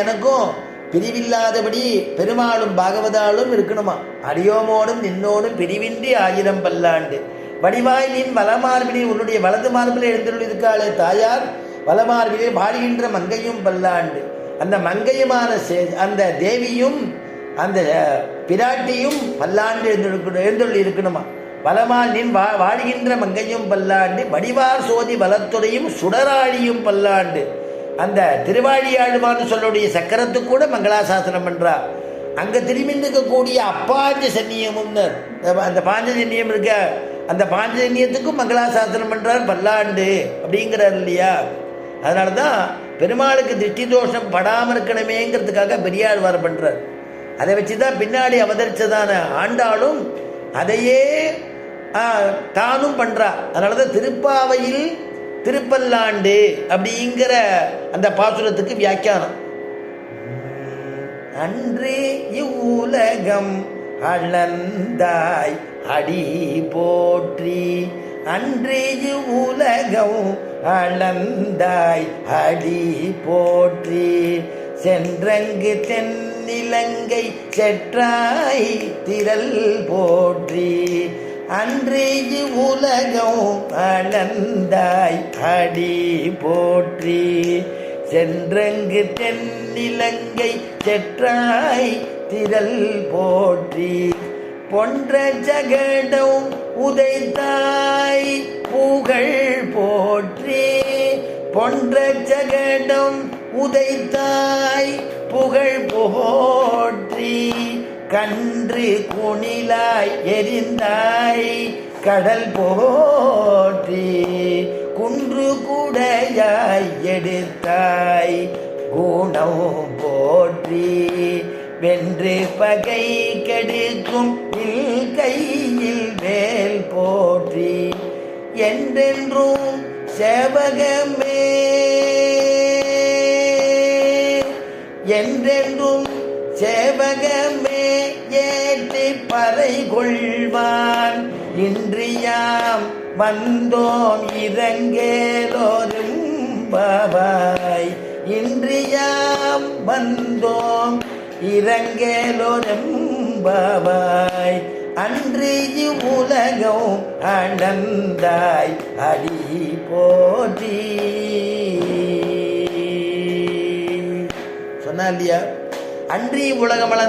எனக்கும் பிரிவில்லாதபடி பெருமாளும் பாகவதாலும் இருக்கணுமா? அடியோமோடும் நின்னோடும் பிரிவின்றி ஆயிரம் பல்லாண்டு. வடிவாய் நின் வலமார்பிலே உன்னுடைய வலது மார்பிலே எழுந்துள்ளிருக்காளே தாயார் வலமார்பிலே வாழ்கின்ற மங்கையும் பல்லாண்டு. அந்த மங்கையுமான அந்த தேவியும் அந்த பிராட்டியும் பல்லாண்டு எழுந்து எழுந்துள்ளி இருக்கணுமா? வலமால் நின் வா வாழ்கின்ற மங்கையும் பல்லாண்டு வடிவார் சோதி வலத்துறையும் சுடராழியும் பல்லாண்டு. அந்த திருவாழியாழ்வான்னு சொல்லக்கூடிய சக்கரத்துக்கு கூட மங்களாசாசனம் பண்றா. அங்கே திரும்பி இருக்கக்கூடிய அப்பாஞ்ச சன்னியமும்னு. அந்த பாஞ்சஜன்யம் இருக்க அந்த பாஞ்சஜன்யத்துக்கும் மங்களாசாசனம் பண்ணுறார் பல்லாண்டு அப்படிங்கிறார் இல்லையா? அதனால தான் பெருமாளுக்கு திருஷ்டி தோஷம் படாமல் இருக்கணுமேங்கிறதுக்காக பெரியாழ்வார் பண்ணுறார் அதை வச்சு தான் பின்னாடி அவதரித்ததான ஆண்டாளும் அதையே தானும் பண்ணுறா அதனால தான் திருப்பாவையில் திருப்பல்லாண்டு அப்படிங்கிற அந்த பாசுரத்துக்கு வியாக்கியானம். அன்று இவ்வுலகம் அளந்தாய் அடி போற்றி. அன்றே இவ்வுலகம் அளந்தாய் அடி போற்றி. சென்றங்கு தென்னிலங்கை செற்றாய் திரள் போற்றி. அன்று உலகம் அளந்தாய் அடி போற்றி. சென்றங்கு தென்னிலங்கை செற்றாய் திரள் போற்றி. பொன்ற ஜகடம் உதைத்தாய் புகழ் போற்றி. பொன்ற ஜகடம் உதைத்தாய் புகழ் போ கன்று குணிலாய் எரிந்தாய் கடல் போற்றி குன்று குடையாய் எடுத்தாய் குணம் போற்றி வென்று பகை கெடுக்கும் இல் கையில் வேல் போற்றி என்றென்றும் சேவகமே. என்றென்றும் சேவகமே. ஏற்றி பறை கொள்வான் இன்றியாம் வந்தோம் இறங்கேலோரும் பாவாய் இன்றியாம் வந்தோம் இறங்கேலோரும் பாவாய் அன்று உலகம் அனந்தாய் அடி போற்றி. சொன்னா இல்லையா? அன்றி உலகம்